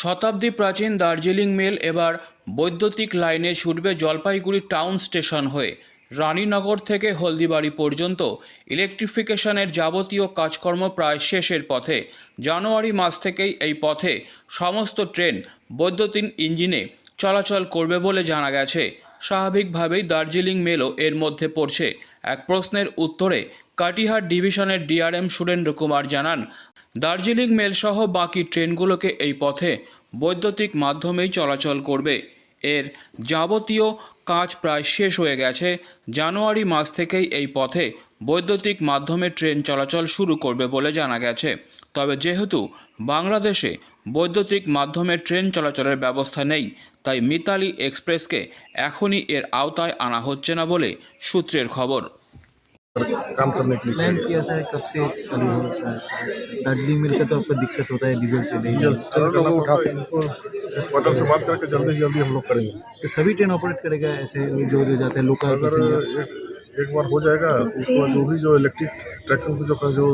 শতাব্দী প্রাচীন দার্জিলিং মেল এবার বৈদ্যুতিক লাইনে ছুটবে জলপাইগুড়ি টাউন স্টেশন হয়ে রানীনগর থেকে হলদিবাড়ি পর্যন্ত। ইলেকট্রিফিকেশনের যাবতীয় কাজকর্ম প্রায় শেষের পথে। জানুয়ারি মাস থেকেই এই পথে সমস্ত ট্রেন বৈদ্যুতিন ইঞ্জিনে চলাচল করবে বলে জানা গেছে। স্বাভাবিকভাবেই দার্জিলিং মেলও এর মধ্যে পড়ছে। এক প্রশ্নের উত্তরে কাটিহার ডিভিশনের ডিআরএম সুরেন্দ্র কুমার জানান, দার্জিলিং মেল সহ বাকি ট্রেনগুলোকে এই পথে বৈদ্যুতিক মাধ্যমেই চলাচল করবে। এর যাবতীয় কাজ প্রায় শেষ হয়ে গেছে। জানুয়ারি মাস থেকেই এই পথে বৈদ্যুতিক মাধ্যমে ট্রেন চলাচল শুরু করবে বলে জানা গেছে। তবে যেহেতু বাংলাদেশে বৈদ্যুতিক মাধ্যমে ট্রেন চলাচলের ব্যবস্থা নেই, তাই মিতালি এক্সপ্রেসকে এখনই এর আওতায় আনা হচ্ছে না বলে সূত্রের খবর। काम करने के लिए प्लान किया सा है कब से चालू होगा दार्जिलिंग मिल से तो आपको दिक्कत होता है डीजल से नहीं। उठाते हैं। क्वार्टर से बात करके जल्दी से जल्दी हम लोग करेंगे। तो सभी ट्रेन ऑपरेट करेगा ऐसे जो जो जाते हैं लोकल एक एक बार हो जाएगा तो उसके बाद जो भी जो इलेक्ट्रिक ट्रैक्शन के जो जो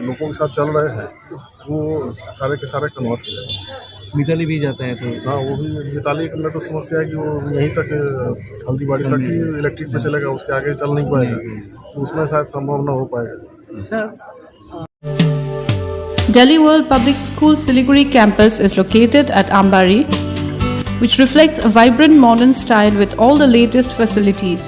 लोगों के साथ चल रहे हैं वो सारे के सारे कन्वर्ट हो जाएँगे। मिताली भी जाता है तो हाँ वो भी मिताली में तो समस्या है कि वो यहीं तक हल्दीबाड़ी तक ही इलेक्ट्रिक पे चलेगा उसके आगे चल नहीं पाएगा। तो उसमें शायद संभव न हो पाएगा Delhi World Public School Siliguri campus is located at Ambari, which reflects a vibrant modern style with all the latest facilities.